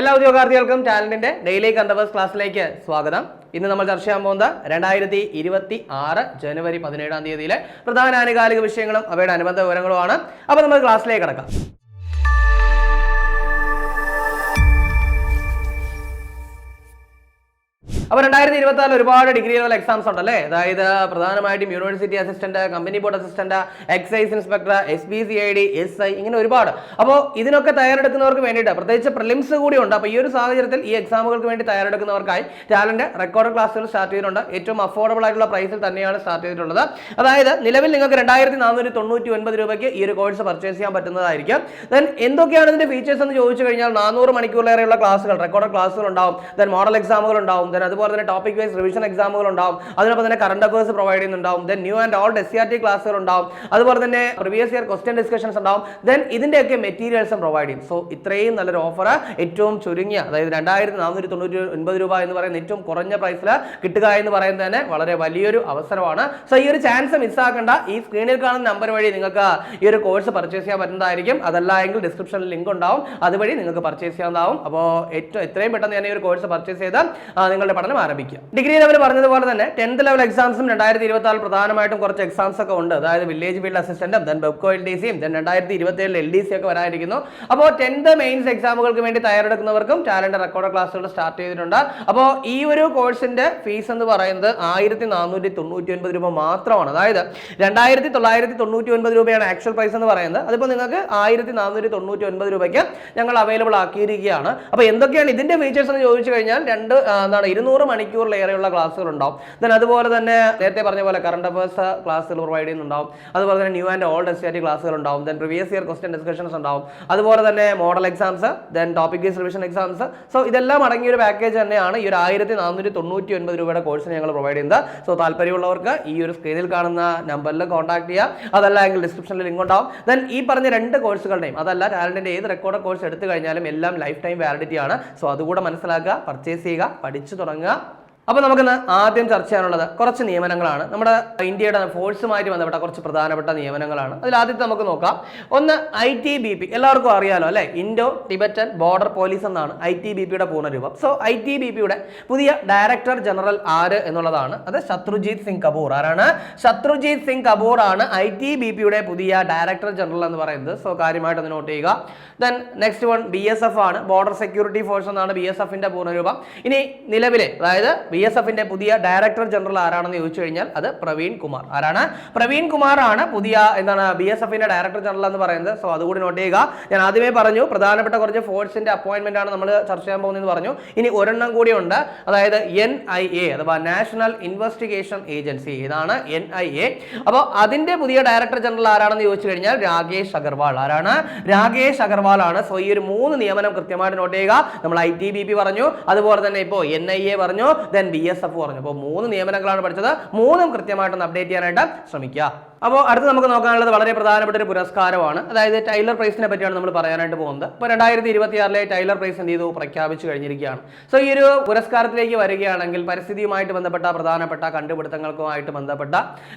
എല്ലാ ഉദ്യോഗാർത്ഥികൾക്കും ടാലന്റിന്റെ ഡെയിലി കണ്ടവേഴ്സ് ക്ലാസ്സിലേക്ക് സ്വാഗതം. ഇന്ന് നമ്മൾ ചർച്ച ചെയ്യാൻ പോകുന്നത് രണ്ടായിരത്തി ഇരുപത്തി ആറ് ജനുവരി പതിനേഴാം തീയതിയിലെ പ്രധാന ആനുകാലിക വിഷയങ്ങളും അവയുടെ അനുബന്ധ വിവരങ്ങളുമാണ്. അപ്പോൾ നമ്മൾ ക്ലാസ്സിലേക്ക് കിടക്കാം. അപ്പോൾ രണ്ടായിരത്തി ഇരുപത്തി ഒരുപാട് ഡിഗ്രി ലെവൽ എക്സാംസ് ഉണ്ടല്ലേ? അതായത് പ്രധാനമായിട്ടും university assistant company board assistant excise inspector S B C I D S I ഇങ്ങനെ ഒരുപാട്. അപ്പോൾ ഇതിനൊക്കെ തയ്യാറെടുക്കുന്നവർക്ക് വേണ്ടിയിട്ട് പ്രത്യേകിച്ച് പ്രിലിംസ് കൂടി ഉണ്ട്. അപ്പോൾ ഈ ഒരു സാഹചര്യത്തിൽ ഈ എക്സാമുകൾക്ക് വേണ്ടി തയ്യാറെടുക്കുന്നവർക്കായി ടാലന്റ് റെക്കോർഡ് ക്ലാസ്സുകൾ സ്റ്റാർട്ട് ചെയ്തിട്ടുണ്ട്. ഏറ്റവും അഫോർഡബിൾ ആയിട്ടുള്ള പ്രൈസിൽ തന്നെയാണ് സ്റ്റാർട്ട് ചെയ്തിട്ടുള്ളത്. അതായത് നിലവിൽ നിങ്ങൾക്ക് രണ്ടായിരത്തി നാനൂറ്റി തൊണ്ണൂറ്റി ഒൻപത് രൂപയ്ക്ക് ഈ ഒരു കോഴ്സ് പർച്ചേസ് ചെയ്യാൻ പറ്റുന്നതായിരിക്കും. ദെൻ എന്തൊക്കെയാണ് ഇതിന്റെ ഫീച്ചേഴ്സ് എന്ന് ചോദിച്ചു കഴിഞ്ഞാൽ നാനൂറ് മണിക്കൂറിലേറെയുള്ള ക്ലാസ്സുകൾ റെക്കോർഡ് ക്ലാസ്സുകൾ ഉണ്ടാവും. ദെൻ മോഡൽ എക്സാമുകൾ ഉണ്ടാവും. ദെൻ അതുപോലെ തന്നെ ടോപ്പിക് വൈസ് റിവിഷൻ എക്സാമുകൾ ഉണ്ടാവും. അതിനൊപ്പം തന്നെ കറണ്ട് അഫേഴ്സ് പ്രൊവൈഡ് ചെയ്യുന്നുണ്ടാവും. Then new and old S C R T ക്ലാസ്സുകൾ ഉണ്ടാവും. അതുപോലെ തന്നെ പ്രീവിയസ് ഇയർ ക്വസ്റ്റ്യൻ ഡിസ്കഷൻസ് ഉണ്ടാവും. ദെൻ ഇതിന്റെയൊക്കെ മെറ്റീരിയൽസും പ്രൊവൈഡ് ചെയ്യും. സോ ഇത്രയും നല്ലൊരു ഓഫർ ഏറ്റവും ചുരുങ്ങിയ അതായത് രണ്ടായിരത്തി നാനൂറ്റി തൊണ്ണൂറ്റി ഒൻപത് രൂപ എന്ന് പറയുന്ന ഏറ്റവും കുറഞ്ഞ പ്രൈസിൽ കിട്ടുക എന്ന് പറയുന്നത് തന്നെ വളരെ വലിയൊരു അവസരമാണ്. സോ ഈ ഒരു ചാൻസ് മിസ്സാക്കേണ്ട ഈ സ്ക്രീനിൽ കാണുന്ന നമ്പർ വഴി നിങ്ങൾക്ക് ഈ ഒരു കോഴ്സ് പർച്ചേസ് ചെയ്യാൻ പറ്റുന്നതായിരിക്കും. അതല്ല എങ്കിൽ ഡിസ്ക്രിപ്ഷനിൽ ലിങ്ക് ഉണ്ടാവും. അതുവഴി നിങ്ങൾക്ക് പർച്ചേസ് ചെയ്യാവുന്നതാവും. അപ്പോൾ ഏറ്റവും എത്രയും പെട്ടെന്ന് തന്നെ ഈ ഒരു കോഴ്സ് പർച്ചേസ് ചെയ്ത് നിങ്ങളുടെ പഠനം ആരംഭിക്കുക. ഡിഗ്രി ലെവൽ പറഞ്ഞതുപോലെ തന്നെ ടെൻത്ത് ലെവൽ എക്സാംസും രണ്ടായിരത്തി ഇരുപത്തി ആറ് പ്രധാനമായിട്ടും കുറച്ച് എക്സാംസ് ഒക്കെ ഉണ്ട്. അതായത് വില്ലേജ് ഫീൽഡ് അസിസ്റ്റന്റും ദെൻ ബെബ്കോ എൽ ഡി സിയും ദെൻ രണ്ടായിരത്തി ഇരുപത്തി ഏഴിൽ എൽ ഡി സി ഒക്കെ വരാനിരിക്കുന്നു. അപ്പോൾ ടെൻത്ത് മെയിൻസ് എക്സാമുകൾക്ക് വേണ്ടി തയ്യാറെടുക്കുന്നവർക്കും ടാലന്റ് റെക്കോർഡ് ക്ലാസ്സുകൾ സ്റ്റാർട്ട് ചെയ്തിട്ടുണ്ട്. അപ്പോൾ ഈ ഒരു കോഴ്സിന്റെ ഫീസ് എന്ന് പറയുന്നത് ആയിരത്തി നാനൂറ്റി തൊണ്ണൂറ്റി ഒൻപത് രൂപ മാത്രമാണ്. അതായത് രണ്ടായിരത്തി തൊള്ളായിരത്തി തൊണ്ണൂറ്റി ഒൻപത് രൂപയാണ് ആക്ച്വൽ പ്രൈസ് എന്ന് പറയുന്നത്. അതിപ്പോൾ നിങ്ങൾക്ക് ആയിരത്തി നാനൂറ്റി തൊണ്ണൂറ്റി ഒൻപത് രൂപയ്ക്ക് ഞങ്ങൾ അവൈലബിൾ ആക്കിയിരിക്കുകയാണ്. അപ്പോൾ എന്തൊക്കെയാണ് ഇതിന്റെ ഫീച്ചേഴ്സ് എന്ന് ചോദിച്ചു കഴിഞ്ഞാൽ രണ്ട് എന്താണ് ഇരുന്നൂറ് മണിക്കൂറിലേറെയുള്ള ക്ലാസ്സുകൾ ഉണ്ടാവും. ദെൻ അതുപോലെ തന്നെ നേരത്തെ പറഞ്ഞ പോലെ കറണ്ട് അഫേഴ്സ് ക്ലാസ്സുകൾ പ്രൊവൈഡ് ചെയ്യുന്നുണ്ടാവും. അതുപോലെ തന്നെ ന്യൂ ആൻഡ് ഓൾഡ് എസ് ക്ലാസ്സുകൾ ഉണ്ടാവും. Then previous year question discussions ഉണ്ടാവും. അതുപോലെ തന്നെ model exams then topic base revision exams so ഇതെല്ലാം അടങ്ങിയ ഒരു പാക്കേജ് തന്നെയാണ് ഈ ഒരു ആയിരത്തി നാനൂറ്റി തൊണ്ണൂറ്റി ഒൻപത് രൂപയുടെ കോഴ്സിന് ഞങ്ങൾ പ്രൊവൈഡ് ചെയ്യുന്നത്. സോ താല്പര്യമുള്ളവർക്ക് ഈ ഒരു സ്ക്രീനിൽ കാണുന്ന നമ്പറിൽ കോൺടാക്ട് ചെയ്യുക അതല്ല എങ്കിൽ ഡിസ്ക്രിപ്ഷനിൽ ലിങ്ക് ഉണ്ടാവും. ദെൻ ഈ പറഞ്ഞ രണ്ട് കോഴ്സുകളുടെയും അതല്ല ടാലന്റിന്റെ ഏത് റെക്കോർഡ് കോഴ്സ് എടുത്തു കഴിഞ്ഞാലും എല്ലാം ലൈഫ് ടൈം വാലിഡിറ്റി ആണ്. സോ അതുകൂടെ മനസ്സിലാക്കുക പർച്ചേസ് ചെയ്യുക പഠിച്ചു തുടങ്ങുക. பண்ணுங்க അപ്പോൾ നമുക്കിന്ന് ആദ്യം ചർച്ച ചെയ്യാനുള്ളത് കുറച്ച് നിയമനങ്ങളാണ്. നമ്മുടെ ഇന്ത്യയുടെ ഫോഴ്സുമായിട്ട് ബന്ധപ്പെട്ട കുറച്ച് പ്രധാനപ്പെട്ട നിയമനങ്ങളാണ്. അതിൽ ആദ്യത്തെ നമുക്ക് നോക്കാം. ഒന്ന് ഐ ടി ബി പി എല്ലാവർക്കും അറിയാലോ അല്ലേ? ഇൻഡോ ടിബറ്റൻ ബോർഡർ പോലീസ് എന്നാണ് ഐ ടി ബി പിയുടെ പൂർണരൂപം. സോ ഐ ടി ബി പിയുടെ പുതിയ ഡയറക്ടർ ജനറൽ ആര് എന്നുള്ളതാണ്. അത് ശത്രുജീത് സിംഗ് കപൂർ. ആരാണ്? ശത്രുജീത് സിംഗ് കപൂർ ആണ് ഐ ടി ബി പിയുടെ പുതിയ ഡയറക്ടർ ജനറൽ എന്ന് പറയുന്നത്. സോ കാര്യമായിട്ട് നോട്ട് ചെയ്യുക. Then next one B S F ആണ്. ബോർഡർ സെക്യൂരിറ്റി ഫോഴ്സ് എന്നാണ് ബി എസ് എഫിന്റെ പൂർണരൂപം. ഇനി നിലവിലെ അതായത് ബി എസ് എഫിന്റെ പുതിയ ഡയറക്ടർ ജനറൽ ആരാണെന്ന് ചോദിച്ചു കഴിഞ്ഞാൽ അത് പ്രവീൺ കുമാർ. ആരാണ്? പ്രവീൺ കുമാർ ആണ് പുതിയ എന്താണ് ബി എസ് എഫിന്റെ ഡയറക്ടർ ജനറൽ എന്ന് പറയുന്നത്. സോ അതുകൂടി നോട്ട് ചെയ്യുക. ഞാൻ ആദ്യമേ പറഞ്ഞു പ്രധാനപ്പെട്ട കുറച്ച് ഫോഴ്സിന്റെ അപ്പോയിന്റ്മെന്റ് ആണ് നമ്മൾ ചർച്ച ചെയ്യാൻ പോകുന്നതെന്ന് പറഞ്ഞു. ഇനി ഒരെണ്ണം കൂടി ഉണ്ട് അതായത് എൻ ഐ എ അഥവാ നാഷണൽ ഇൻവെസ്റ്റിഗേഷൻ ഏജൻസി ഇതാണ് എൻ ഐ എ അപ്പോൾ അതിന്റെ പുതിയ ഡയറക്ടർ ജനറൽ ആരാണെന്ന് ചോദിച്ചു കഴിഞ്ഞാൽ രാകേഷ് അഗർവാൾ. ആരാണ്? രാകേഷ് അഗർവാൾ ആണ്. സോ ഈ ഒരു മൂന്ന് നിയമനം കൃത്യമായിട്ട് നോട്ട് ചെയ്യുക. നമ്മൾ ഐ ടി ബി പി പറഞ്ഞു. അതുപോലെ തന്നെ ഇപ്പോൾ എൻ ഐ എ പറഞ്ഞു. ദെൻ ബി എസ് എഫ് പറഞ്ഞു. അപ്പോൾ മൂന്ന് നിയമനങ്ങളാണ് പഠിച്ചത്. മൂന്നും കൃത്യമായിട്ടൊന്ന് അപ്ഡേറ്റ് ചെയ്യാനായിട്ട് ശ്രമിക്കുക. അപ്പോൾ അടുത്ത് നമുക്ക് നോക്കാനുള്ളത് വളരെ പ്രധാനപ്പെട്ട ഒരു പുരസ്കാരമാണ്. അതായത് ടൈലർ പ്രൈസിനെ പറ്റിയാണ് നമ്മൾ പറയാനായിട്ട് പോകുന്നത്. ഇപ്പോൾ രണ്ടായിരത്തി ഇരുപത്തി ആറിലെ ടൈലർ പ്രൈസ് എന്ത് ചെയ്തു? പ്രഖ്യാപിച്ചു കഴിഞ്ഞിരിക്കുകയാണ്. സോ ഈ ഒരു പുരസ്കാരത്തിലേക്ക് വരികയാണെങ്കിൽ പരിസ്ഥിതിയുമായിട്ട് ബന്ധപ്പെട്ട പ്രധാനപ്പെട്ട കണ്ടുപിടുത്തങ്ങൾക്കുമായിട്ട് ബന്ധപ്പെട്ട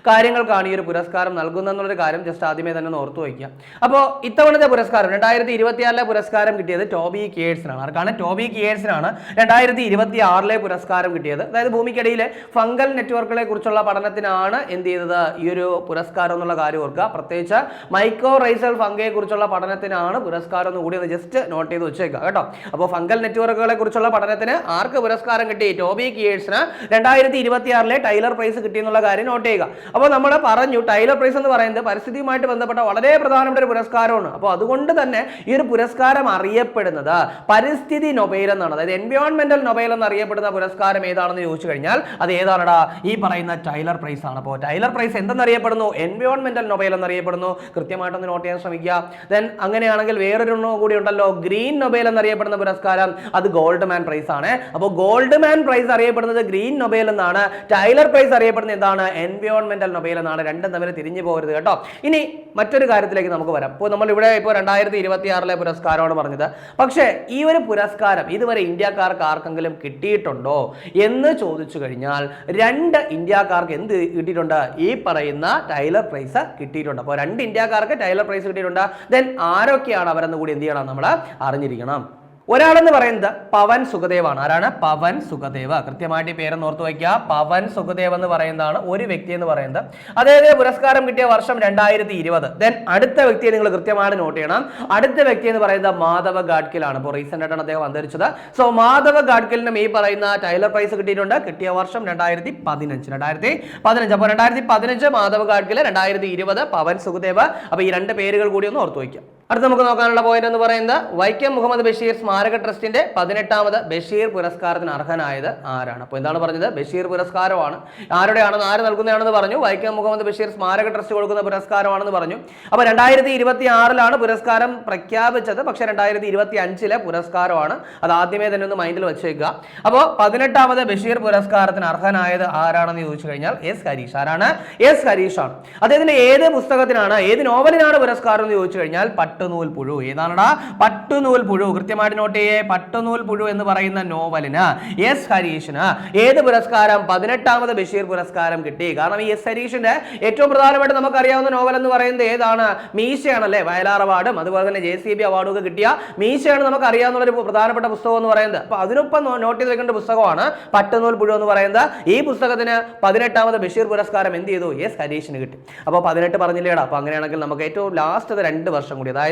കാര്യങ്ങൾക്കാണ് ഈ ഒരു പുരസ്കാരം നൽകുന്നതെന്നുള്ളൊരു കാര്യം ജസ്റ്റ് ആദ്യമേ തന്നെ ഓർത്തു വയ്ക്കുക. അപ്പോൾ ഇത്തവണത്തെ പുരസ്കാരം രണ്ടായിരത്തി ഇരുപത്തിയാറിലെ പുരസ്കാരം കിട്ടിയത് ടോബി കിയേഴ്സിനാണ് ആർക്കാണ്? ടോബി കിയേഴ്സിനാണ് രണ്ടായിരത്തി ഇരുപത്തി ആറിലെ പുരസ്കാരം കിട്ടിയത്. അതായത് ഭൂമിക്കടിയിലെ ഫംഗൽ നെറ്റ്വർക്കുകളെ കുറിച്ചുള്ള പഠനത്തിനാണ് എന്ത് ചെയ്തത് ഈ ഒരു പുരസ്കാരം എന്നുള്ള കാര്യം ഓർക്കുക. പ്രത്യേകിച്ച് മൈക്രോ റൈസൽ ഫംഗയെ കുറിച്ചുള്ള പഠനത്തിനാണ് പുരസ്കാരം എന്ന് കൂടി ജസ്റ്റ് നോട്ട് ചെയ്ത് വെച്ചേക്കുക കേട്ടോ. അപ്പോൾ ഫംഗൽ നെറ്റ്വർക്കുകളെ കുറിച്ചുള്ള പഠനത്തിന് ആർക്ക് പുരസ്കാരം കിട്ടി? ടോബി കിയേഴ്സിന് രണ്ടായിരത്തി ഇരുപത്തി ആറിലെ ടൈലർ പ്രൈസ് കിട്ടി എന്നുള്ള കാര്യം നോട്ട് ചെയ്യുക. അപ്പോൾ നമ്മൾ പറഞ്ഞു ടൈലർ പ്രൈസ് എന്ന് പറയുന്നത് പരിസ്ഥിതിയുമായിട്ട് ബന്ധപ്പെട്ട വളരെ പ്രധാനപ്പെട്ട ഒരു പുരസ്കാരമാണ്. അപ്പോൾ അതുകൊണ്ട് തന്നെ ഈ ഒരു പുരസ്കാരം അറിയപ്പെടുന്നത് പരിസ്ഥിതി നൊബൈൽ എന്നാണ്. അതായത് എൻവയോൺമെന്റൽ നൊബൈൽ എന്ന് അറിയപ്പെടുന്ന പുരസ്കാരം ഏതാണെന്ന് ചോദിച്ചു കഴിഞ്ഞാൽ അത് ഏതാണടാ? ഈ പറയുന്ന ടൈലർ പ്രൈസ് ആണ്. അപ്പോൾ ടൈലർ പ്രൈസ് എന്തെന്നറിയപ്പെടുന്നു? എൻവയോൺമെന്റൽ നൊബൈൽ എന്നറിയപ്പെടുന്നു. കൃത്യമായിട്ടൊന്ന് നോട്ട് ചെയ്യാൻ ശ്രമിക്കുക. ദെൻ അങ്ങനെയാണെങ്കിൽ വേറൊരു കൂടി ഉണ്ടല്ലോ. ഗ്രീൻ നൊബൈൽ എന്നറിയപ്പെടുന്ന പുരസ്കാരം. അത് ഗോൾഡ് മാൻ പ്രൈസ് ആണ്. അപ്പോൾ ഗോൾഡ് മാൻ പ്രൈസ് അറിയപ്പെടുന്നത് ഗ്രീൻ നൊബൈൽ എന്നാണ്. ടൈലർ പ്രൈസ് അറിയപ്പെടുന്നത് എന്താണ്? എൻവയോൺമെന്റൽ നൊബൈൽ എന്നാണ്. രണ്ടും തമ്മിൽ തിരിഞ്ഞു പോകരുത് കേട്ടോ. ഇനി മറ്റൊരു കാര്യത്തിലേക്ക് നമുക്ക് വരാം. ഇപ്പോൾ നമ്മൾ ഇവിടെ ഇപ്പോൾ രണ്ടായിരത്തി ഇരുപത്തി ആറിലെ പുരസ്കാരമാണ് പറഞ്ഞത്. പക്ഷേ ഈ ഒരു പുരസ്കാരം ഇതുവരെ ഇന്ത്യക്കാർക്ക് ആർക്കെങ്കിലും കിട്ടിയിട്ടുണ്ടോ എന്ന് ചോദിച്ചു കഴിഞ്ഞാൽ രണ്ട് ഇന്ത്യക്കാർക്ക് എന്ത് കിട്ടിയിട്ടുണ്ട്? ഈ പറയുന്ന ടൈലർ പ്രൈസ് കിട്ടിയിട്ടുണ്ട്. അപ്പോൾ രണ്ട് ഇന്ത്യക്കാർക്ക് ടൈലർ പ്രൈസ് കിട്ടിയിട്ടുണ്ട്. ദെൻ ആരൊക്കെയാണ് അവരെന്ന് കൂടി എന്ത് ചെയ്യണം നമ്മൾ അറിഞ്ഞിരിക്കണം. ഒരാളെന്ന് പറയുന്നത് പവൻ സുഖദേവാണ്. ആരാണ്? പവൻ സുഖദേവ. കൃത്യമായിട്ട് പേരെന്ന് ഓർത്ത് വയ്ക്കുക. പവൻ സുഖദേവ് എന്ന് പറയുന്നതാണ് ഒരു വ്യക്തി എന്ന് പറയുന്നത്. അദ്ദേഹത്തിന് പുരസ്കാരം കിട്ടിയ വർഷം രണ്ടായിരത്തി ഇരുപത് ദെൻ അടുത്ത വ്യക്തിയെ നിങ്ങൾ കൃത്യമായിട്ട് നോട്ട് ചെയ്യണം. അടുത്ത വ്യക്തി എന്ന് പറയുന്നത് മാധവ ഗാഡ്കിലാണ് ഇപ്പോൾ റീസെന്റ് ആയിട്ടാണ് അദ്ദേഹം അന്തരിച്ചത്. സോ മാധവ ഗാഡ്കിലിനും ഈ പറയുന്ന ടൈലർ പ്രൈസ് കിട്ടിയിട്ടുണ്ട്. കിട്ടിയ വർഷം രണ്ടായിരത്തി പതിനഞ്ച് രണ്ടായിരത്തി പതിനഞ്ച് അപ്പോൾ രണ്ടായിരത്തി പതിനഞ്ച് മാധവ ഗാഡ്കിൽ രണ്ടായിരത്തി ഇരുപത് പവൻ സുഖദേവ്. അപ്പോൾ ഈ രണ്ട് പേരുകൾ കൂടി ഒന്ന് ഓർത്ത് വയ്ക്കുക. അടുത്ത നമുക്ക് നോക്കാനുള്ള പോയിന്റ് എന്ന് പറയുന്നത് വൈക്കം മുഹമ്മദ് ബഷീർ സ്മാരക ട്രസ്റ്റിന്റെ പതിനെട്ടാമത് ബഷീർ പുരസ്കാരത്തിന് അർഹനായത് ആരാണ്? അപ്പോൾ എന്താണ് പറഞ്ഞത്? ബഷീർ പുരസ്കാരമാണ്. ആരുടെയാണെന്ന് ആര് നൽകുന്നതാണെന്ന് പറഞ്ഞു. വൈക്കം മുഹമ്മദ് ബഷീർ സ്മാരക ട്രസ്റ്റ് കൊടുക്കുന്ന പുരസ്കാരമാണെന്ന് പറഞ്ഞു. അപ്പോൾ രണ്ടായിരത്തി ഇരുപത്തി ആറിലാണ് പുരസ്കാരം പ്രഖ്യാപിച്ചത്. പക്ഷെ രണ്ടായിരത്തി ഇരുപത്തി അഞ്ചിലെ പുരസ്കാരമാണ്. അത് ആദ്യമേ തന്നെ ഒന്ന് മൈൻഡിൽ വെച്ചേക്കുക. അപ്പോൾ പതിനെട്ടാമത് ബഷീർ പുരസ്കാരത്തിന് അർഹനായത് ആരാണെന്ന് ചോദിച്ചു കഴിഞ്ഞാൽ എസ് ഹരീഷ്. ആരാണ്? എസ് ഹരീഷാണ്. അദ്ദേഹത്തിന്റെ ഏത് പുസ്തകത്തിനാണ് ഏത് നോവലിനാണ് പുരസ്കാരം എന്ന് ചോദിച്ചു കഴിഞ്ഞാൽ പട്ടുനൂൽ പുഴു. ഏതാണടാ? പട്ടുനൂൽ പുഴു. കൃത്യമായിട്ട് നോട്ട് ചെയ്യേ. പട്ടുനൂൽ പുഴു എന്ന് പറയുന്ന നോവലിന് എസ് ഹരീഷിന് ഏത് പുരസ്കാരം? പതിനെട്ടാമത് ബഷീർ പുരസ്കാരം കിട്ടി. കാരണം ഈ എസ് ഹരീഷിന്റെ ഏറ്റവും പ്രധാനമായിട്ട് നമുക്കറിയാവുന്ന നോവൽ എന്ന് പറയുന്നത് ഏതാണ്? മീശയാണല്ലേ? വയലാർ അവാർഡും അതുപോലെ തന്നെ ജെ സി ബി അവാർഡും ഒക്കെ കിട്ടിയ മീശയാണ് നമുക്ക് അറിയാവുന്ന ഒരു പ്രധാനപ്പെട്ട പുസ്തകം എന്ന് പറയുന്നത്. അപ്പൊ അതിനൊപ്പം നോട്ട് ചെയ്ത് വെക്കേണ്ട പുസ്തകമാണ് പട്ടുനൂൽ പുഴു എന്ന് പറയുന്നത്. ഈ പുസ്തകത്തിന് പതിനെട്ടാമത് ബഷീർ പുരസ്കാരം എന്ത് ചെയ്തു? എസ് ഹരീഷിന് കിട്ടി. അപ്പോൾ പതിനെട്ട് പറഞ്ഞില്ലേടാ. അപ്പോൾ അങ്ങനെയാണെങ്കിൽ നമുക്ക് ഏറ്റവും ലാസ്റ്റ് രണ്ട് വർഷം കൂടി അതായത്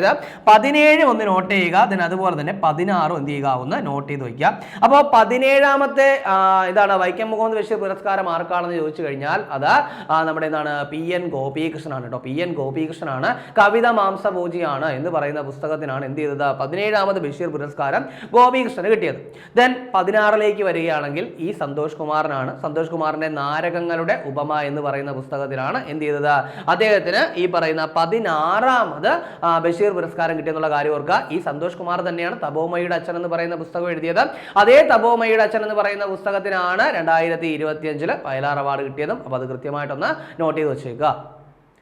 പതിനേഴ് ഒന്ന് നോട്ട് ചെയ്യുക then അതുപോലെ തന്നെ പതിനാറും എന്ത് ചെയ്യുക ഒന്ന് നോട്ട് ചെയ്ത് വയ്ക്കുക. അപ്പോൾ പതിനേഴാമത്തെ ഇതാണ് വൈക്കം മുഖം ബഷീർ പുരസ്കാരം ആർക്കാണെന്ന് ചോദിച്ചു കഴിഞ്ഞാൽ അത് നമ്മുടെ എന്താണ് പി എൻ ഗോപികൃഷ്ണനാണ് കേട്ടോ പി എൻ ഗോപികൃഷ്ണനാണ്. കവിത മാംസഭോജിയാണ് എന്ന് പറയുന്ന പുസ്തകത്തിനാണ് എന്ത് ചെയ്തത് പതിനേഴാമത് ബഷീർ പുരസ്കാരം ഗോപികൃഷ്ണന് കിട്ടിയത്. ദെൻ പതിനാറിലേക്ക് വരികയാണെങ്കിൽ ഈ സന്തോഷ് കുമാറിനാണ്. സന്തോഷ് കുമാറിന്റെ നാരകങ്ങളുടെ ഉപമ എന്ന് പറയുന്ന പുസ്തകത്തിലാണ് എന്ത് ചെയ്തത് അദ്ദേഹത്തിന് ഈ പറയുന്ന പതിനാറാമത് ആ, ബഷീർ പുരസ്കാരം കിട്ടിയെന്നുള്ള കാര്യം ഓർക്കുക. ഈ സന്തോഷ് കുമാർ തന്നെയാണ് തപോമയുടെ അച്ഛൻ എന്ന് പറയുന്ന പുസ്തകം എഴുതിയത്. അതേ തപോമയുടെ അച്ഛൻ എന്ന് പറയുന്ന പുസ്തകത്തിനാണ് രണ്ടായിരത്തി ഇരുപത്തിയഞ്ചിൽ വയലാർ അവാർഡ് കിട്ടിയതും. അപ്പോൾ അത് കൃത്യമായിട്ടൊന്ന് നോട്ട് ചെയ്ത് വെച്ചേക്കുക.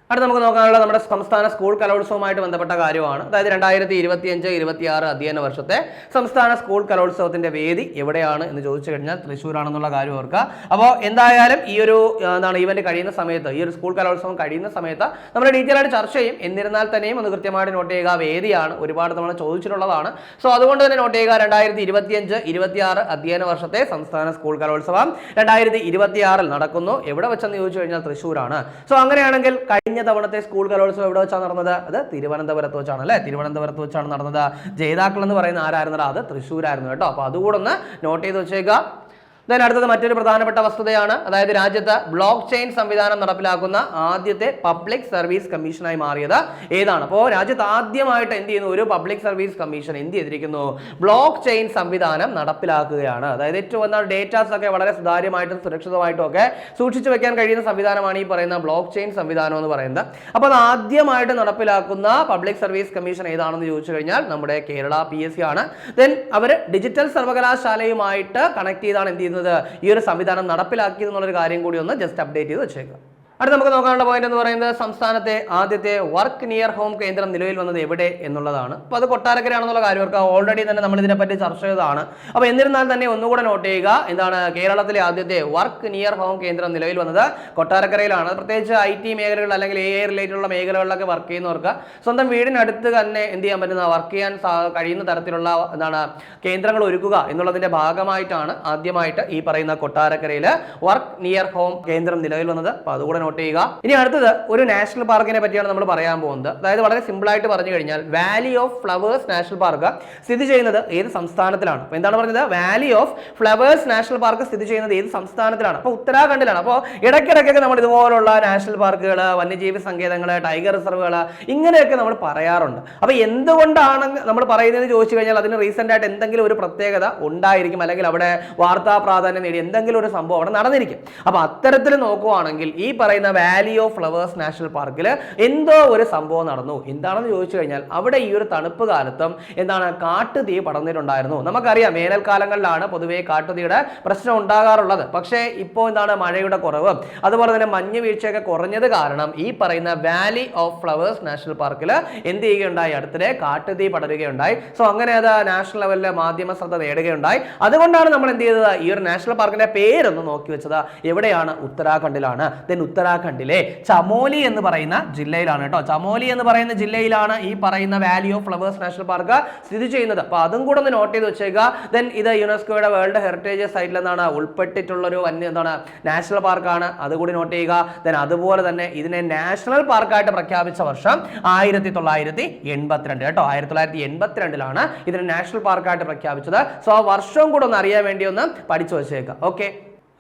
അടുത്ത നമുക്ക് നോക്കാനുള്ള നമ്മുടെ സംസ്ഥാന സ്കൂൾ കലോത്സവമായിട്ട് ബന്ധപ്പെട്ട കാര്യമാണ്. അതായത് രണ്ടായിരത്തി ഇരുപത്തി അഞ്ച് ഇരുപത്തി ആറ് അധ്യയന വർഷത്തെ സംസ്ഥാന സ്കൂൾ കലോത്സവത്തിന്റെ വേദി എവിടെയാണ് എന്ന് ചോദിച്ചു കഴിഞ്ഞാൽ തൃശ്ശൂരാണെന്നുള്ള കാര്യം ഓർക്കുക. അപ്പോൾ എന്തായാലും ഈ ഒരു എന്താണ് ഇവന്റ് കഴിയുന്ന സമയത്ത് ഈ ഒരു സ്കൂൾ കലോത്സവം കഴിയുന്ന സമയത്ത് നമ്മൾ ഡീറ്റെയിൽ ആയിട്ട് ചർച്ച ചെയ്യും. എന്നിരുന്നാൽ തന്നെയും ഒന്ന് കൃത്യമായിട്ട് നോട്ട് ചെയ്യുക. വേദിയാണ് ഒരുപാട് നമ്മൾ ചോദിച്ചിട്ടുള്ളതാണ്. സോ അതുകൊണ്ട് തന്നെ നോട്ട് ചെയ്യുക. രണ്ടായിരത്തി ഇരുപത്തിയഞ്ച് ഇരുപത്തിയാറ് അധ്യയന വർഷത്തെ സംസ്ഥാന സ്കൂൾ കലോത്സവം രണ്ടായിരത്തി ഇരുപത്തിയാറിൽ നടക്കുന്നു. എവിടെ വെച്ചെന്ന് ചോദിച്ചു കഴിഞ്ഞാൽ തൃശ്ശൂരാണ്. സോ അങ്ങനെയാണെങ്കിൽ കഴിഞ്ഞ തവണത്തെ സ്കൂൾ കലോത്സവം എവിടെ വെച്ചാണ് നടന്നത്? അത് തിരുവനന്തപുരത്ത് വെച്ചാണ് അല്ലേ? തിരുവനന്തപുരത്ത് വെച്ചാണ് നടന്നത്. ജേതാക്കൾ എന്ന് പറയുന്ന ആരായിരുന്നടാ? അത് തൃശ്ശൂരായിരുന്നു കേട്ടോ. അപ്പോൾ അതുകൂടെ ഒന്ന് നോട്ട് ചെയ്ത് വെച്ചേക്കുക ദെൻ അടുത്തത് മറ്റൊരു പ്രധാനപ്പെട്ട വസ്തുതയാണ്. അതായത് രാജ്യത്ത് ബ്ലോക്ക് ചെയിൻ സംവിധാനം നടപ്പിലാക്കുന്ന ആദ്യത്തെ പബ്ലിക് സർവീസ് കമ്മീഷനായി മാറിയത് ഏതാണ്? അപ്പോൾ രാജ്യത്ത് ആദ്യമായിട്ട് എന്ത് ചെയ്യുന്നു? ഒരു പബ്ലിക് സർവീസ് കമ്മീഷൻ എന്ത് ചെയ്തിരിക്കുന്നു? ബ്ലോക്ക് ചെയിൻ സംവിധാനം നടപ്പിലാക്കുകയാണ്. അതായത് ഏറ്റവും എന്നാൽ ഡേറ്റാസ് ഒക്കെ വളരെ സുതാര്യമായിട്ടും സുരക്ഷിതമായിട്ടും ഒക്കെ സൂക്ഷിച്ചു വെക്കാൻ കഴിയുന്ന സംവിധാനമാണ് ഈ പറയുന്ന ബ്ലോക്ക് ചെയിൻ സംവിധാനം എന്ന് പറയുന്നത്. അപ്പോൾ അത് ആദ്യമായിട്ട് നടപ്പിലാക്കുന്ന പബ്ലിക് സർവീസ് കമ്മീഷൻ ഏതാണെന്ന് ചോദിച്ചു കഴിഞ്ഞാൽ നമ്മുടെ കേരള പി ആണ്. ദെൻ അവർ ഡിജിറ്റൽ സർവകലാശാലയുമായിട്ട് കണക്ട് ചെയ്താണ് എന്ത് ചെയ്യുന്നത് ഈ ഒരു സംവിധാനം നടപ്പിലാക്കിയത് എന്നുള്ളൊരു കാര്യം കൂടി ഒന്ന് ജസ്റ്റ് അപ്ഡേറ്റ് ചെയ്ത് വെച്ചേക്കുക. അടുത്ത നമുക്ക് നോക്കാനുള്ള പോയിന്റ് എന്ന് പറയുന്നത് സംസ്ഥാനത്തെ ആദ്യത്തെ വർക്ക് നിയർ ഹോം കേന്ദ്രം നിലവിൽ വന്നത് എവിടെ എന്നുള്ളതാണ്. അപ്പോൾ അത് കൊട്ടാരക്കരയാണെന്നുള്ള കാര്യം ഓർക്കുക. ഓൾറെഡി തന്നെ നമ്മൾ ഇതിനെപ്പറ്റി ചർച്ച ചെയ്തതാണ്. അപ്പോൾ എന്നിരുന്നാൽ തന്നെ ഒന്നുകൂടെ നോട്ട് ചെയ്യുക. എന്താണ് കേരളത്തിലെ ആദ്യത്തെ വർക്ക് നിയർ ഹോം കേന്ദ്രം നിലവിൽ വന്നത്? കൊട്ടാരക്കരയിലാണ്. പ്രത്യേകിച്ച് ഐ ടി മേഖലകൾ അല്ലെങ്കിൽ എ ഐ റിലേറ്റഡുള്ള മേഖലകളിലൊക്കെ വർക്ക് ചെയ്യുന്നവർക്ക് സ്വന്തം വീടിനടുത്ത് തന്നെ എന്ത് ചെയ്യാൻ പറ്റുന്ന വർക്ക് ചെയ്യാൻ കഴിയുന്ന തരത്തിലുള്ള എന്താണ് കേന്ദ്രങ്ങൾ ഒരുക്കുക എന്നുള്ളതിന്റെ ഭാഗമായിട്ടാണ് ആദ്യമായിട്ട് ഈ പറയുന്ന കൊട്ടാരക്കരയിൽ വർക്ക് നിയർ ഹോം കേന്ദ്രം നിലവിൽ വന്നത്. അപ്പോൾ അതുകൂടെ ചെയ്യുക. ഇനി അടുത്തത് ഒരു നാഷണൽ പാർക്കിനെ പറ്റിയാണ് നമ്മൾ പറയാൻ പോകുന്നത്. അതായത് വളരെ സിമ്പിൾ ആയിട്ട് പറഞ്ഞു കഴിഞ്ഞാൽ valley of flowers national park സ്ഥിതി ചെയ്യുന്നത് ഏത് സംസ്ഥാനത്തിലാണ്? അപ്പോൾ എന്താണ് പറഞ്ഞത്? Valley of flowers national park സ്ഥിതി ചെയ്യുന്നത് ഏത് സംസ്ഥാനത്തിലാണ്? അപ്പോൾ ഉത്തരാഖണ്ഡിലാണ്. അപ്പോൾ ഇടയ്ക്കിടയ്ക്കൊക്കെ നമ്മൾ ഇതുപോലുള്ള നാഷണൽ പാർക്കുകൾ വന്യജീവി സങ്കേതങ്ങൾ ടൈഗർ റിസർവുകൾ ഇങ്ങനെയൊക്കെ നമ്മൾ പറയാറുണ്ട്. അപ്പോൾ എന്തുകൊണ്ടാണ് നമ്മൾ പറയുന്നത് ചോദിച്ചു കഴിഞ്ഞാൽ അതിന് റീസെന്റ് ആയിട്ട് എന്തെങ്കിലും ഒരു പ്രത്യേകത ഉണ്ടായിരിക്കും. അല്ലെങ്കിൽ അവിടെ വാർത്താ പ്രാധാന്യം നേടി എന്തെങ്കിലും ഒരു സംഭവം അവിടെ നടന്നിരിക്കും. അപ്പോൾ അത്തരത്തിൽ നോക്കുവാണെങ്കിൽ ഈ വാലി ഓഫ് ഫ്ലവേഴ്സ് നാഷണൽ പാർക്കിൽ എന്തോ ഒരു സംഭവം നടന്നു. എന്താണെന്ന് ചോദിച്ചു കഴിഞ്ഞാൽ അവിടെ ഈ ഒരു തണുപ്പ് കാലത്തും എന്താണ് കാട്ടുതീ പടർന്നിട്ടുണ്ടായിരുന്നു. നമുക്കറിയാം വേനൽക്കാലങ്ങളിലാണ് പൊതുവേ കാട്ടുതീയുടെ പ്രശ്നം ഉണ്ടാകാറുള്ളത്. പക്ഷേ ഇപ്പോൾ എന്താണ് മഴയുടെ കുറവ്? അതുപോലെ തന്നെ മഞ്ഞ് വീഴ്ചയൊക്കെ കുറഞ്ഞത് കാരണം ഈ പറയുന്ന വാലി ഓഫ് ഫ്ലവേഴ്സ് നാഷണൽ പാർക്കിൽ എന്ത് ചെയ്യുകയുണ്ടായി? അടുത്തിടെ കാട്ടുതീ പടരുകയുണ്ടായി. സോ അങ്ങനെ അത് നാഷണൽ ലെവലിലെ മാധ്യമ ശ്രദ്ധ നേടുകയുണ്ടായി. അതുകൊണ്ടാണ് നമ്മൾ എന്ത് ചെയ്തത്? ഈ ഒരു നാഷണൽ പാർക്കിന്റെ പേരൊന്ന് നോക്കി വെച്ചത്. എവിടെയാണ് ഉത്തരാഖണ്ഡിലാണ്. ദെൻ ഉത്തരാഖണ്ഡ് ഉത്തരാഖണ്ഡിലെ ചമോലി എന്ന് പറയുന്ന ജില്ലയിലാണ് കേട്ടോ. ചമോലി എന്ന് പറയുന്ന ജില്ലയിലാണ് ഈ പറയുന്ന valley of flowers national park സ്ഥിതി ചെയ്യുന്നത്. അപ്പൊ അതും കൂടെ ഒന്ന് നോട്ട് ചെയ്ത് വെച്ചേക്കുക ദെൻ ഇത് യുനെസ്കോയുടെ വേൾഡ് ഹെറിറ്റേജ് സൈറ്റിൽ എന്താണ് ഉൾപ്പെട്ടിട്ടുള്ള ഒരു വന്യ എന്താണ് നാഷണൽ പാർക്കാണ് അതുകൂടി നോട്ട് ചെയ്യുക. ദെൻ അതുപോലെ തന്നെ ഇതിനെ നാഷണൽ പാർക്കായിട്ട് പ്രഖ്യാപിച്ച വർഷം ആയിരത്തി തൊള്ളായിരത്തി എൺപത്തിരണ്ട് കേട്ടോ. ആയിരത്തി തൊള്ളായിരത്തി എൺപത്തിരണ്ടിലാണ് ഇതിനെ നാഷണൽ പാർക്കായിട്ട് പ്രഖ്യാപിച്ചത് സോ വർഷവും കൂടെ ഒന്ന് അറിയാൻ വേണ്ടി ഒന്ന് പഠിച്ചു വെച്ചേക്കുക ഓക്കെ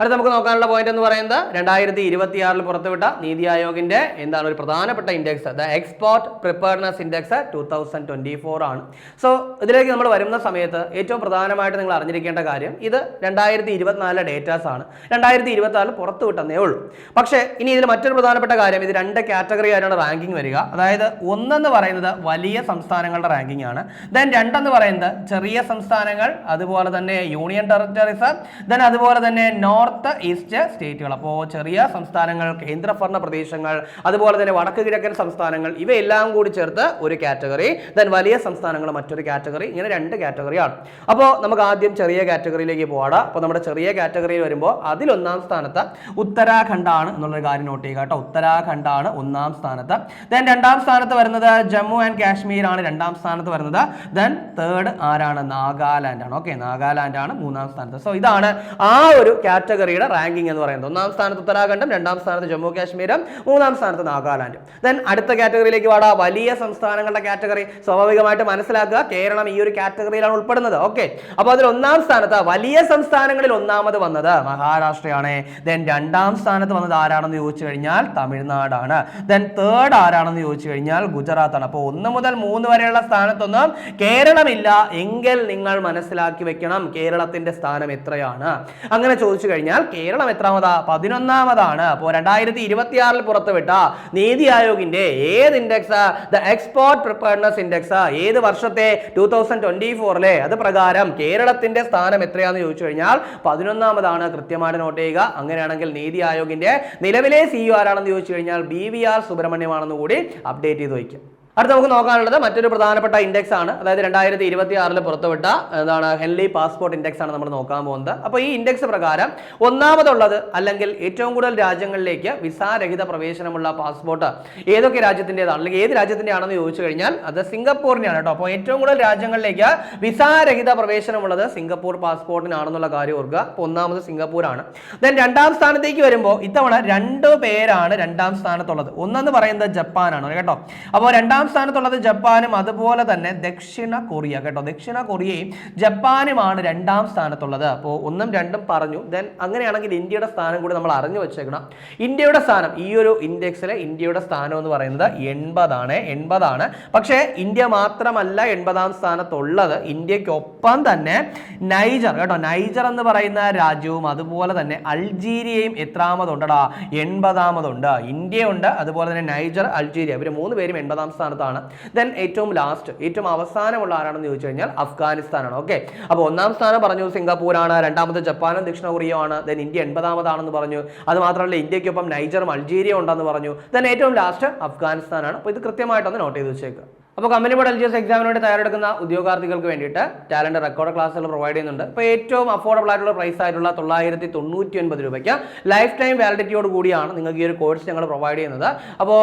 അടുത്ത നമുക്ക് നോക്കാനുള്ള പോയിന്റ് എന്ന് പറയുന്നത് രണ്ടായിരത്തി ഇരുപത്തി ആറിൽ പുറത്തുവിട്ട നീതി ആയോഗിന്റെ എന്താണ് ഒരു പ്രധാനപ്പെട്ട index the export preparedness index two thousand twenty four ആണ്. സോ ഇതിലേക്ക് നമ്മൾ വരുന്ന സമയത്ത് ഏറ്റവും പ്രധാനമായിട്ട് നിങ്ങൾ അറിഞ്ഞിരിക്കേണ്ട കാര്യം ഇത് രണ്ടായിരത്തി ഇരുപത്തിനാലിലെ ഡേറ്റാസ് ആണ്. രണ്ടായിരത്തി ഇരുപത്തി ആറിൽ പുറത്തുവിട്ടെന്നേ ഉള്ളൂ. പക്ഷേ ഇനി ഇതിൽ മറ്റൊരു പ്രധാനപ്പെട്ട കാര്യം ഇത് രണ്ട് കാറ്റഗറി ആയിട്ടാണ് റാങ്കിങ് വരിക. അതായത് ഒന്നെന്ന് പറയുന്നത് വലിയ സംസ്ഥാനങ്ങളുടെ റാങ്കിങ് ആണ്. ദെൻ രണ്ടെന്ന് പറയുന്നത് ചെറിയ സംസ്ഥാനങ്ങൾ അതുപോലെ തന്നെ യൂണിയൻ ടെറിട്ടറീസ് ദെൻ അതുപോലെ തന്നെ നോർത്ത് ഈസ്റ്റ് സ്റ്റേറ്റുകൾ. അപ്പോൾ ചെറിയ സംസ്ഥാനങ്ങൾ കേന്ദ്രഭരണ പ്രദേശങ്ങൾ അതുപോലെ തന്നെ വടക്ക് കിഴക്കൻ സംസ്ഥാനങ്ങൾ ഇവയെല്ലാം കൂടി ചേർത്ത് ഒരു കാറ്റഗറി ദെൻ വലിയ സംസ്ഥാനങ്ങൾ മറ്റൊരു കാറ്റഗറി ഇങ്ങനെ രണ്ട് കാറ്റഗറിയാണ് അപ്പോൾ നമുക്ക് ആദ്യം ചെറിയ കാറ്റഗറിയിലേക്ക് പോകാം അപ്പോൾ നമ്മുടെ ചെറിയ കാറ്റഗറിയിൽ വരുമ്പോൾ അതിലൊന്നാം സ്ഥാനത്ത് ഉത്തരാഖണ്ഡാണ് എന്നുള്ളൊരു കാര്യം നോട്ട് ചെയ്യുക കേട്ടോ. ഉത്തരാഖണ്ഡാണ് ഒന്നാം സ്ഥാനത്ത്. ദെൻ രണ്ടാം സ്ഥാനത്ത് വരുന്നത് ജമ്മു ആൻഡ് കാശ്മീർ ആണ് രണ്ടാം സ്ഥാനത്ത് വരുന്നത്. ദെൻ തേർഡ് ആരാണ്? നാഗാലാൻഡ് ആണ് ഓക്കെ നാഗാലാൻഡ് ആണ് മൂന്നാം സ്ഥാനത്ത്. സോ ഇതാണ് ആ ഒരു കാറ്റഗറിയുടെ റാങ്കിങ് എന്ന് പറയുന്നത്. ഒന്നാം സ്ഥാനത്ത് ഉത്തരാഖണ്ഡും രണ്ടാം സ്ഥാനത്ത് ജമ്മു കാശ്മീരും മൂന്നാം സ്ഥാനത്ത് നാഗാലാൻഡ്. ദെൻ അടുത്ത കാറ്റഗറിയിലേക്ക് വാടാ. വലിയ സംസ്ഥാനങ്ങളുടെ കാറ്റഗറി. സ്വാഭാവികമായിട്ട് മനസ്സിലാക്കുക കേരളം ഈ ഒരു കാറ്റഗറിയിലാണ് ഉൾപ്പെടുന്നത്. ഓക്കെ അപ്പോൾ അതിൽ ഒന്നാം സ്ഥാനത്ത് വലിയ സംസ്ഥാനങ്ങളിൽ ഒന്നാമത് വന്നത് മഹാരാഷ്ട്രയാണ്. ദെൻ രണ്ടാം സ്ഥാനത്ത് വന്നത് ആരാണെന്ന് ചോദിച്ചു കഴിഞ്ഞാൽ തമിഴ്നാടാണ്. ദെൻ തേർഡ് ആരാണെന്ന് ചോദിച്ചു കഴിഞ്ഞാൽ ഗുജറാത്താണ്. അപ്പോൾ ഒന്ന് മുതൽ മൂന്ന് വരെയുള്ള സ്ഥാനത്തൊന്നും കേരളമില്ല. എങ്കിൽ നിങ്ങൾ മനസ്സിലാക്കി വെക്കണം കേരളത്തിന്റെ സ്ഥാനം എത്രയാണ്. അങ്ങനെ ചോദിച്ചു കേരളം എത്രാമതാ? പതിനൊന്നാമതാണ്. അപ്പോൾ രണ്ടായിരത്തി ഇരുപത്തി ആറിൽ പുറത്തുവിട്ട നീതി ആയോഗിന്റെ ഏത് index the export preparedness index ഏത് വർഷത്തെ? ടൂ തൗസൻഡ് ട്വന്റി ഫോറിലെ അത് പ്രകാരം കേരളത്തിന്റെ സ്ഥാനം എത്രയാന്ന് ചോദിച്ചു കഴിഞ്ഞാൽ പതിനൊന്നാമതാണ്. കൃത്യമായിട്ട് നോട്ട് ചെയ്യുക. അങ്ങനെയാണെങ്കിൽ നീതി ആയോഗിന്റെ നിലവിലെ സിഇഒ ആരാണെന്ന് ചോദിച്ചു കഴിഞ്ഞാൽ ബി വി ആർ സുബ്രഹ്മണ്യമാണെന്ന് കൂടി അപ്ഡേറ്റ് ചെയ്ത് വയ്ക്കും. അടുത്ത നമുക്ക് നോക്കാനുള്ളത് മറ്റൊരു പ്രധാനപ്പെട്ട ഇൻഡെക്സ് ആണ്. അതായത് രണ്ടായിരത്തി ഇരുപത്തി ആറിൽ പുറത്തുവിട്ട എന്താണ് ഹെൻലി പാസ്പോർട്ട് ഇൻഡെക്സ് ആണ് നമ്മൾ നോക്കാൻ പോകുന്നത്. അപ്പോൾ ഈ ഇൻഡെക്സ് പ്രകാരം ഒന്നാമതുള്ളത് അല്ലെങ്കിൽ ഏറ്റവും കൂടുതൽ രാജ്യങ്ങളിലേക്ക് വിസാരഹിത പ്രവേശനമുള്ള പാസ്പോർട്ട് ഏതൊക്കെ രാജ്യത്തിന്റെതാണ്? അല്ലെങ്കിൽ ഏത് രാജ്യത്തിന്റെ ആണെന്ന് ചോദിച്ചു കഴിഞ്ഞാൽ അത് സിംഗപ്പൂരിനെയാണ് കേട്ടോ. അപ്പോൾ ഏറ്റവും കൂടുതൽ രാജ്യങ്ങളിലേക്ക് വിസാരഹിത പ്രവേശനമുള്ളത് സിംഗപ്പൂർ പാസ്പോർട്ടിനാണെന്നുള്ള കാര്യം ഓർക്കുക. അപ്പോൾ ഒന്നാമത് സിംഗപ്പൂരാണ്. ദെൻ രണ്ടാം സ്ഥാനത്തേക്ക് വരുമ്പോൾ ഇത്തവണ രണ്ട് പേരാണ് രണ്ടാം സ്ഥാനത്തുള്ളത്. ഒന്നെന്ന് പറയുന്നത് ജപ്പാനാണ്. കേട്ടോ. അപ്പോൾ രണ്ടാം സ്ഥാനത്തുള്ളത് ജപ്പാനും അതുപോലെ തന്നെ ദക്ഷിണ കൊറിയ കേട്ടോ. ദക്ഷിണ കൊറിയയും ജപ്പാനുമാണ് രണ്ടാം സ്ഥാനത്തുള്ളത്. അപ്പോൾ ഒന്നും രണ്ടും പറഞ്ഞു. ദെൻ അങ്ങനെയാണെങ്കിൽ ഇന്ത്യയുടെ സ്ഥാനം കൂടി നമ്മൾ അറിഞ്ഞു വെച്ചേക്കണം. ഇന്ത്യയുടെ സ്ഥാനം ഈ ഒരു ഇൻഡെക്സിലെ ഇന്ത്യയുടെ സ്ഥാനം എന്ന് പറയുന്നത് എൺപതാണ്. എൺപതാണ്. പക്ഷേ ഇന്ത്യ മാത്രമല്ല എൺപതാം സ്ഥാനത്തുള്ളത്. ഇന്ത്യക്കൊപ്പം തന്നെ നൈജർ കേട്ടോ. നൈജർ എന്ന് പറയുന്ന രാജ്യവും അതുപോലെ തന്നെ അൾജീരിയയും എത്രാമതുണ്ടടാ എൺപതാമതുണ്ട്. ഇന്ത്യയുണ്ട് അതുപോലെ തന്നെ നൈജർ അൾജീരിയ. ഇവർ മൂന്ന് പേരും എൺപതാം സ്ഥാനത്താണ് ദെൻ ഏറ്റവും ലാസ്റ്റ് ഏറ്റവും അവസാനമുള്ള ആരാണെന്ന് ചോദിച്ചു കഴിഞ്ഞാൽ അഫ്ഗാനിസ്ഥാനാണ്. ഓക്കെ അപ്പോൾ ഒന്നാം സ്ഥാനം പറഞ്ഞു സിംഗപ്പൂരാണ് രണ്ടാമത് ജപ്പാനും ദക്ഷിണ കൊറിയയുമാണ് ദെൻ ഇന്ത്യ എൺപതാമതാണെന്ന് പറഞ്ഞു. അത് മാത്രമല്ല ഇന്ത്യക്കൊപ്പം നൈജറും അൾജീരിയ ഉണ്ടെന്ന് പറഞ്ഞു. ദെൻ ഏറ്റവും ലാസ്റ്റ് അഫ്ഗാനിസ്ഥാനാണ്. അപ്പോൾ ഇത് കൃത്യമായിട്ടൊന്ന് നോട്ട് ചെയ്ത് വെച്ചേക്കുക അപ്പോൾ company board L G S എക്സാമിന് വേണ്ടി തയ്യാറെടുക്കുന്ന ഉദ്യോഗാർത്ഥികൾക്ക് വേണ്ടിയിട്ട് ടാലന്റ് റെക്കോർഡ് ക്ലാസ്സുകൾ പ്രൊവൈഡ് ചെയ്യുന്നുണ്ട്. അപ്പോൾ ഏറ്റവും അഫോർഡബിൾ ആയിട്ടുള്ള പ്രൈസ് ആയിട്ടുള്ള തൊള്ളായിരത്തി തൊണ്ണൂറ്റി ഒൻപത് രൂപയ്ക്ക് ലൈഫ് ടൈം വാലിഡിറ്റിയോട് കൂടിയാണ് നിങ്ങൾക്ക് ഈ ഒരു കോഴ്സ് ഞങ്ങൾ പ്രൊവൈഡ് ചെയ്യുന്നത്. അപ്പോൾ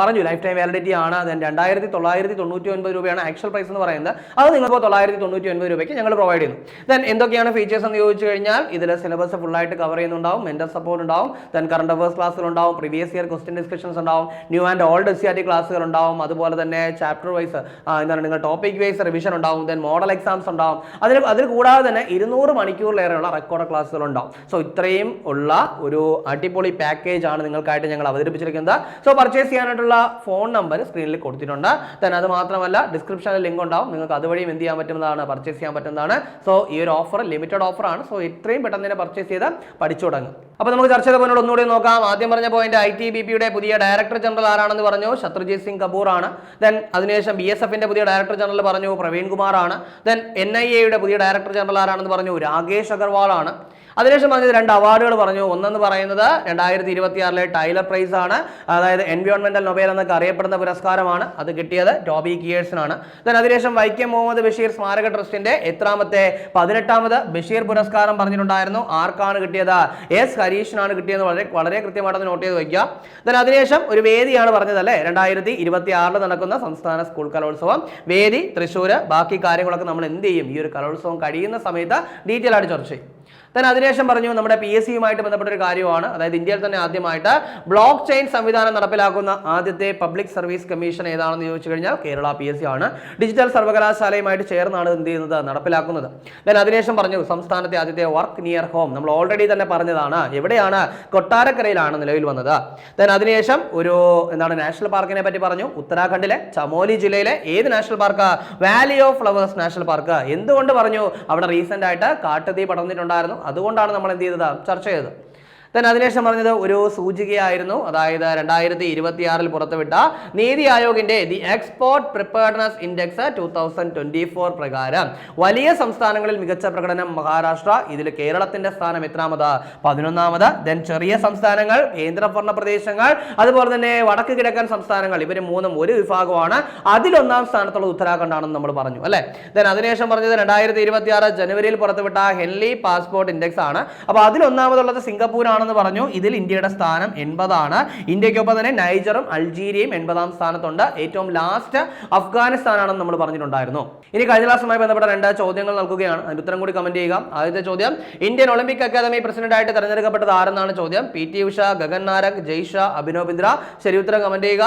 പറഞ്ഞു ലൈഫ് ടൈം വാലിഡിറ്റി ആണ് ദെൻ രണ്ടായിരത്തി തൊള്ളായിരത്തി തൊണ്ണൂറ്റി ഒൻപത് രൂപയാണ് ആക്ച്വൽ പ്രൈസ് എന്ന് പറയുന്നത്. അത് നിങ്ങൾക്ക് തൊള്ളായിരത്തി തൊണ്ണൂറ്റി ഒൻപത് രൂപയ്ക്ക് ഞങ്ങൾ പ്രൊവൈഡ് ചെയ്യുന്നു. ദെൻ എന്തൊക്കെയാണ് ഫീച്ചേഴ്സ് എന്ന് ചോദിച്ചു കഴിഞ്ഞാൽ ഇതിൽ സിലബസ് ഫുൾ ആയിട്ട് കവർ ചെയ്യുന്നുണ്ടാവും മെന്റർ സപ്പോർട്ട് ഉണ്ടാവും ദെൻ കറണ്ട് അഫേഴ്സ് ക്ലാസ്സുകൾ ഉണ്ടാവും പ്രീവിയസ് ഇയർ ക്വസ്റ്റ്യൻ ഡിസ്കഷൻസ് ഉണ്ടാവും new and old S C R T ക്ലാസ്സുകൾ ഉണ്ടാവും അതുപോലെ തന്നെ ചാപ്റ്റർ വൈസ് എന്താണ് നിങ്ങൾ ടോപ്പിക് വൈസ് റിവിഷൻ ഉണ്ടാവും ദെൻ മോഡൽ എക്സാംസ് ഉണ്ടാവും. അതിന് അതിൽ കൂടാതെ തന്നെ ഇരുന്നൂറ് മണിക്കൂറിലേറെയുള്ള റെക്കോർഡ് ക്ലാസ്സുകൾ ഉണ്ടാവും. സോ ഇത്രയും ഉള്ള ഒരു അടിപൊളി പാക്കേജ് ആണ് നിങ്ങൾക്കായിട്ട് ഞങ്ങൾ അവതരിപ്പിച്ചിരിക്കുന്നത്. സോ പർച്ചേസ് ചെയ്യാനായിട്ടുള്ള ഫോൺ നമ്പർ സ്ക്രീനിൽ കൊടുത്തിട്ടുണ്ട്. ദെൻ അത് മാത്രമല്ല ഡിസ്ക്രിപ്ഷനിൽ ലിങ്ക് ഉണ്ടാവും. നിങ്ങൾക്ക് അതുവഴിയും എന്ത് ചെയ്യാൻ പറ്റുന്നതാണ് പർച്ചേസ് ചെയ്യാൻ പറ്റുന്നതാണ്. സോ ഈ ഒരു ഓഫർ ലിമിറ്റഡ് ഓഫറാണ് സോ ഇത്രയും പെട്ടെന്ന് തന്നെ പർച്ചേസ് ചെയ്ത് പഠിച്ചു തുടങ്ങും. അപ്പോൾ നമുക്ക് ചർച്ച ചെയ്ത പോയിന്റ് ഒന്നുകൂടി നോക്കാം. ആദ്യം പറഞ്ഞ പോയിന്റ് ഐ ടി ബി പിയുടെ പുതിയ ഡയറക്ടർ ജനറൽ ആരാണെന്ന് പറഞ്ഞു? ശത്രുജിത് സിംഗ് കപൂർ ആണ് ദെൻ അതിനുശേഷം ബി എസ് എഫിന്റെ പുതിയ ഡയറക്ടർ ജനറൽ പറഞ്ഞു പ്രവീൺ കുമാർ ആണ് ദെൻ എൻ ഐ എയുടെ പുതിയ ഡയറക്ടർ ജനറൽ ആരാണെന്ന് പറഞ്ഞു രാകേഷ് അഗർവാൾ ആണ്. അതിനുശേഷം പറഞ്ഞത് രണ്ട് അവാർഡുകൾ പറഞ്ഞു. ഒന്നെന്ന് പറയുന്നത് രണ്ടായിരത്തി ഇരുപത്തി ആറിലെ ടൈലർ പ്രൈസ് ആണ് അതായത് എൻവയോൺമെന്റൽ നൊബേൽ എന്നൊക്കെ അറിയപ്പെടുന്ന പുരസ്കാരമാണ് അത് കിട്ടിയത്. ടോബി കിയേഴ്സിനാണ് ദൻ അതിനുശേഷം വൈക്കം മുഹമ്മദ് ബഷീർ സ്മാരക ട്രസ്റ്റിന്റെ എത്രാമത്തെ പതിനെട്ടാമത് ബഷീർ പുരസ്കാരം പറഞ്ഞിട്ടുണ്ടായിരുന്നു. ആർക്കാണ് കിട്ടിയത്? എസ് ഹരീഷിനാണ് കിട്ടിയത് വളരെ വളരെ കൃത്യമായിട്ട് നോട്ട് ചെയ്ത് വയ്ക്കുക. ദൻ അതിനുശേഷം ഒരു വേദിയാണ് പറഞ്ഞത് അല്ലേ രണ്ടായിരത്തി ഇരുപത്തി ആറിൽ നടക്കുന്ന സംസ്ഥാന സ്കൂൾ കലോത്സവം. വേദി തൃശ്ശൂർ ബാക്കി കാര്യങ്ങളൊക്കെ നമ്മൾ എന്ത് ചെയ്യും? ഈ ഒരു കലോത്സവം കഴിയുന്ന സമയത്ത് ഡീറ്റെയിൽ ആയിട്ട് ചർച്ച ചെയ്യും. Then അതിനുശേഷം പറഞ്ഞു നമ്മുടെ പി എസ് സിയുമായിട്ട് ബന്ധപ്പെട്ട ഒരു കാര്യമാണ്. അതായത് ഇന്ത്യയിൽ തന്നെ ആദ്യമായിട്ട് ബ്ലോക്ക് ചെയിൻ സംവിധാനം നടപ്പിലാക്കുന്ന ആദ്യത്തെ പബ്ലിക് സർവീസ് കമ്മീഷൻ ഏതാണെന്ന് ചോദിച്ചു കഴിഞ്ഞാൽ കേരള പി എസ് സി ആണ്. ഡിജിറ്റൽ സർവകലാശാലയുമായിട്ട് ചേർന്നാണ് എന്ത് ചെയ്യുന്നത്? നടപ്പിലാക്കുന്നത്. ദൻ അതിനുശേഷം പറഞ്ഞു സംസ്ഥാനത്തെ ആദ്യത്തെ വർക്ക് നിയർ ഹോം നമ്മൾ ഓൾറെഡി തന്നെ പറഞ്ഞതാണ് എവിടെയാണ്? കൊട്ടാരക്കരയിലാണ് നിലവിൽ വന്നത്. then അതിനുശേഷം ഒരു എന്താണ് നാഷണൽ പാർക്കിനെ പറ്റി പറഞ്ഞു. ഉത്തരാഖണ്ഡിലെ ചമോലി ജില്ലയിലെ ഏത് national park? Valley of flowers national park. എന്തുകൊണ്ട് പറഞ്ഞു? അവിടെ റീസെന്റ് ആയിട്ട് കാട്ടുതീ പടർന്നിട്ടുണ്ടായിരുന്നു. അതുകൊണ്ടാണ് നമ്മൾ എന്ത് ചെയ്തത്? ചർച്ച ചെയ്തത്. Then അതിനുശേഷം പറഞ്ഞത് ഒരു സൂചികയായിരുന്നു. അതായത് രണ്ടായിരത്തി ഇരുപത്തി ആറിൽ പുറത്തുവിട്ട Niti ആയോഗിന്റെ the export preparedness index two thousand twenty four പ്രകാരം വലിയ സംസ്ഥാനങ്ങളിൽ മികച്ച പ്രകടനം മഹാരാഷ്ട്ര ഇതിൽ കേരളത്തിന്റെ സ്ഥാനം എത്രാമത്? പതിനൊന്നാമത്. ദെൻ ചെറിയ സംസ്ഥാനങ്ങൾ കേന്ദ്രഭരണ പ്രദേശങ്ങൾ അതുപോലെ തന്നെ വടക്ക് കിഴക്കൻ സംസ്ഥാനങ്ങൾ ഇവർ മൂന്നും ഒരു വിഭാഗമാണ്. അതിലൊന്നാം സ്ഥാനത്തുള്ള ഉത്തരാഖണ്ഡ് ആണെന്ന് നമ്മൾ പറഞ്ഞു അല്ലെ? ദെൻ അതിനുശേഷം പറഞ്ഞത് രണ്ടായിരത്തി ഇരുപത്തി ആറ് ജനുവരിയിൽ പുറത്തുവിട്ട ഹെൻലി പാസ്പോർട്ട് ഇൻഡെക്സ് ആണ്. അപ്പോൾ അതിലൊന്നാമതുള്ളത് സിംഗപ്പൂർ ആണെന്ന് പറഞ്ഞു? ഇതിൽ ഇന്ത്യയുടെ സ്ഥാനം എൺപതാണ്. ഇന്ത്യക്കൊപ്പം തന്നെ നൈജറും അൾജീരിയയും എൺപതാം സ്ഥാനത്തുണ്ട്. ഏറ്റവും ലാസ്റ്റ് അഫ്ഗാനിസ്ഥാനാണെന്ന് നമ്മൾ പറഞ്ഞിട്ടുണ്ടായിരുന്നു. ഇനി കഴിഞ്ഞ ക്ലാസ്സുമായി ബന്ധപ്പെട്ട രണ്ട് ചോദ്യങ്ങൾ നൽകുകയാണ്. അതിന്റെ ഉത്തരം കൂടി കമന്റ് ചെയ്യുക. ആദ്യത്തെ ചോദ്യം ഇന്ത്യൻ ഒളിമ്പിക് അക്കാദമി പ്രസിഡന്റ് ആയിട്ട് തെരഞ്ഞെടുക്കപ്പെട്ടത് ആരെന്നാണ് ചോദ്യം? P T Usha Gagan Narang Jaisha Abhinav Bindra. ശരി ഉത്തരം കമന്റ് ചെയ്യുക.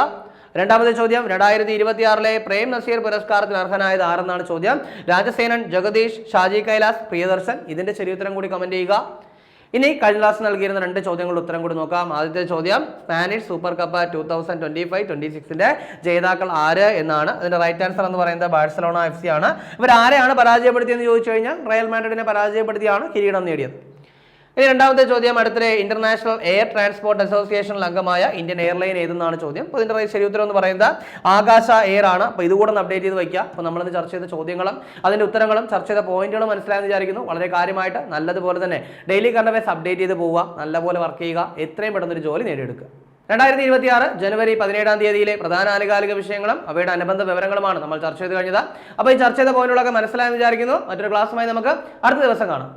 രണ്ടാമത്തെ ചോദ്യം രണ്ടായിരത്തി ഇരുപത്തിയാറിലെ പ്രേം നസീർ പുരസ്കാരത്തിന് അർഹനായത് ആരെന്നാണ് ചോദ്യം? രാജസേനൻ ജഗദീഷ് ഷാജി കൈലാസ് പ്രിയദർശൻ. ഇതിന്റെ ശരി ഉത്തരം കൂടി കമന്റ് ചെയ്യുക. ഇനി കഴിഞ്ഞ ക്ലാസ് നൽകിയിരുന്ന രണ്ട് ചോദ്യങ്ങളുടെ ഉത്തരം കൂടി നോക്കാം. ആദ്യത്തെ ചോദ്യം Spanish super cup two thousand twenty five twenty സിക്സിന്റെ ജേതാക്കൾ ആര് എന്നാണ്. അതിന്റെ റൈറ്റ് ആൻസർ എന്ന് പറയുന്നത് ബാഴ്സലോണ എഫ് സി ആണ്. ഇവർ ആരെയാണ് പരാജയപ്പെടുത്തിയെന്ന് ചോദിച്ചു കഴിഞ്ഞാൽ റയൽ മാഡ്രിഡിനെ പരാജയപ്പെടുത്തിയാണ് കിരീടം നേടിയത്. ഇനി രണ്ടാമത്തെ ചോദ്യം അടുത്തിടെ ഇന്റർനാഷണൽ എയർ ട്രാൻസ്പോർട്ട് അസോസിയേഷനിൽ അംഗമായ ഇന്ത്യൻ എയർലൈൻ ഏതെന്നാണ് ചോദ്യം? അപ്പോൾ ഇതിന്റെ ശരി ഉത്തരം എന്ന് പറയുന്നത് ആകാശ എയർ ആണ്. അപ്പോൾ ഇതുകൂടെ ഒന്ന് അപ്ഡേറ്റ് ചെയ്ത് വയ്ക്കുക. അപ്പോൾ നമ്മളിന്ന് ചർച്ച ചെയ്ത ചോദ്യങ്ങളും അതിന്റെ ഉത്തരങ്ങളും ചർച്ച ചെയ്ത പോയിന്റുകളും മനസ്സിലായെന്ന് വിചാരിക്കുന്നു. വളരെ കാര്യമായിട്ട് നല്ലതുപോലെ തന്നെ ഡെയിലി കറണ്ട് അഫയേഴ്സ് അപ്ഡേറ്റ് ചെയ്ത് പോവുക. നല്ലപോലെ വർക്ക് ചെയ്യുക. എത്രയും പെട്ടെന്നൊരു ജോലി നേടിയെടുക്കുക. രണ്ടായിരത്തി ഇരുപത്തി ആറ് ജനുവരി പതിനേഴാം തീയതിയിലെ പ്രധാന ആനുകാലിക വിഷയങ്ങളും അവയുടെ അനുബന്ധ വിവരങ്ങളുമാണ് നമ്മൾ ചർച്ച ചെയ്ത് കഴിഞ്ഞത്. അപ്പോൾ ഈ ചർച്ച ചെയ്ത പോയിന്റുകളൊക്കെ മനസ്സിലായെന്ന് വിചാരിക്കുന്നു. മറ്റൊരു ക്ലാസ്സുമായി നമുക്ക് അടുത്ത ദിവസം കാണാം.